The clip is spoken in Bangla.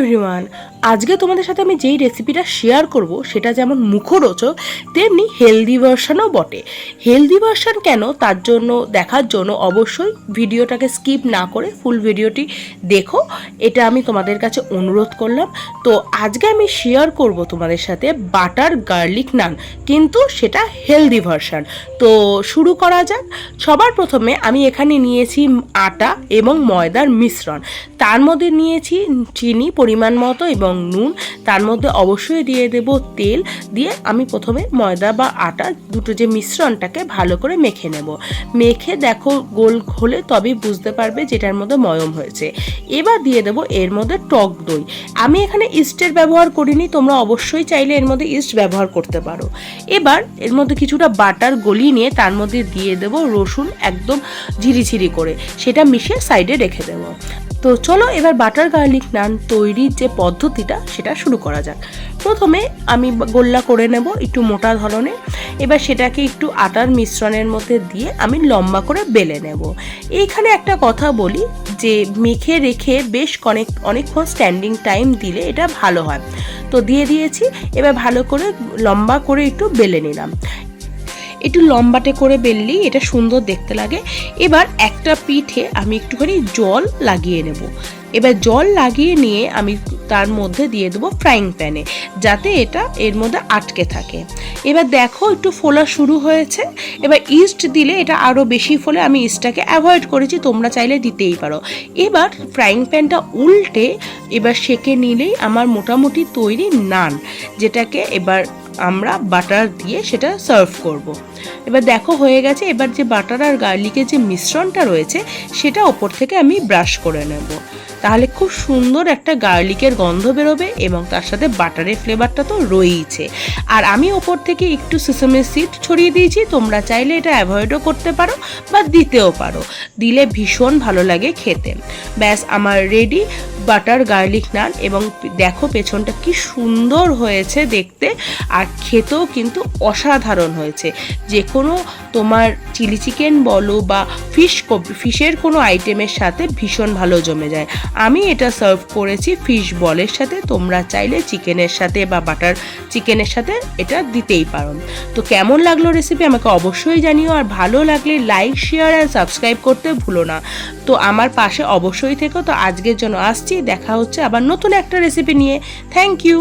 everyone. আজকে তোমাদের সাথে আমি যেই রেসিপিটা শেয়ার করব, সেটা যেমন মুখরোচক, তেমনি হেলদি ভার্সানও বটে। হেলদি ভার্সান কেন? তার জন্য, দেখার জন্য অবশ্যই ভিডিওটাকে স্কিপ না করে ফুল ভিডিওটি দেখো। এটা আমি তোমাদের কাছে অনুরোধ করলাম। তো আজকে আমি শেয়ার করব তোমাদের সাথে বাটার গার্লিক নান কিন্তু সেটা হেলদি ভার্সান তো শুরু করা যাক। সবার প্রথমে আমি এখানে নিয়েছি আটা এবং ময়দার মিশ্রণ। তার মধ্যে নিয়েছি চিনি পরিমাণ মতো এবং নুন, তার মধ্যে অবশ্যই দিয়ে দেব তেল। দিয়ে আমি প্রথমে ময়দা বা আটা, দুটো যে মিশ্রণটাকে ভালো করে মেখে নেব। মেখে দেখো গোল হলে তবেই বুঝতে পারবে যেটার মধ্যে ময়ম হয়েছে। এবার দিয়ে দেব এর মধ্যে টক দই। আমি এখানে ইস্টের ব্যবহার করিনি, তোমরা অবশ্যই চাইলে এর মধ্যে ইস্ট ব্যবহার করতে পারো। এবার এর মধ্যে কিছুটা বাটার গলিয়ে নিয়ে তার মধ্যে দিয়ে দেব রসুন একদম ঝিরিঝিরি করে। সেটা মিশিয়ে সাইডে রেখে দেবো। তো চলো এবার বাটার গার্লিক নান তৈরির যে পদ্ধতিটা, সেটা শুরু করা যাক। প্রথমে আমি গোল্লা করে নেব একটু মোটা ধরনের। এবার সেটাকে একটু আটার মিশ্রণের মধ্যে দিয়ে আমি লম্বা করে বেলে নেব। এইখানে একটা কথা বলি যে, মেখে রেখে বেশ অনেক অনেকক্ষণ স্ট্যান্ডিং টাইম দিলে এটা ভালো হয়। তো দিয়ে দিয়েছি, এবার ভালো করে লম্বা করে একটু বেলে নিলাম। একটু লম্বাটে করে বেললেই এটা সুন্দর দেখতে লাগে। এবার একটা পিঠে আমি একটুখানি জল লাগিয়ে নেব। এবার জল লাগিয়ে নিয়ে আমি তার মধ্যে দিয়ে দেবো ফ্রাইং প্যানে যাতে এটা এর মধ্যে আটকে থাকে। এবার দেখো একটু ফোলা শুরু হয়েছে। এবার ইস্ট দিলে এটা আরও বেশি ফলে, আমি ইস্টটাকে অ্যাভয়েড করেছি, তোমরা চাইলে দিতেই পারো। এবার ফ্রাইং প্যানটা উল্টে এবার সেকে নিলেই আমার মোটামুটি তৈরি নান, যেটাকে এবার আমরা বাটার দিয়ে সেটা সার্ভ করব। এবার দেখো হয়ে গেছে, এবার যে বাটার আর গার্লিকের যে মিশ্রণটা রয়েছে, সেটা ওপর থেকে আমি ব্রাশ করে নেব। তাহলে খুব সুন্দর একটা গার্লিকের গন্ধ বেরোবে এবং তার সাথে বাটারের ফ্লেভারটা তো রয়েইছে। আর আমি ওপর থেকে একটু সিসমের সিড ছড়িয়ে দিয়েছি, তোমরা চাইলে এটা অ্যাভয়েডও করতে পারো বা দিতেও পারো। দিলে ভীষণ ভালো লাগে খেতে। ব্যাস, আমার রেডি। বাটার, গার্লিক নান এবং দেখো পেছনটা কি সুন্দর হয়েছে দেখতে আর খেতেও কিন্তু অসাধারণ হয়েছে। যে কোনো তোমার চিলি চিকেন বলো বা ফিশ ফিশের কোনো আইটেমের সাথে ভীষণ ভালো জমে যায়। আমি এটা সার্ভ করেছি ফিশ বলের সাথে, তোমরা চাইলে চিকেনের সাথে বা বাটার চিকেনের সাথে এটা দিতেই পারো। তো কেমন লাগল রেসিপি আমাকে অবশ্যই জানিও আর ভালো লাগলে লাইক শেয়ার আর সাবস্ক্রাইব করতে ভুলো না। তো আমার পাশে অবশ্যই থেকো। তো আজকের জন্য আসছি। দেখা হচ্ছে আবার নতুন একটা রেসিপি নিয়ে। Thank you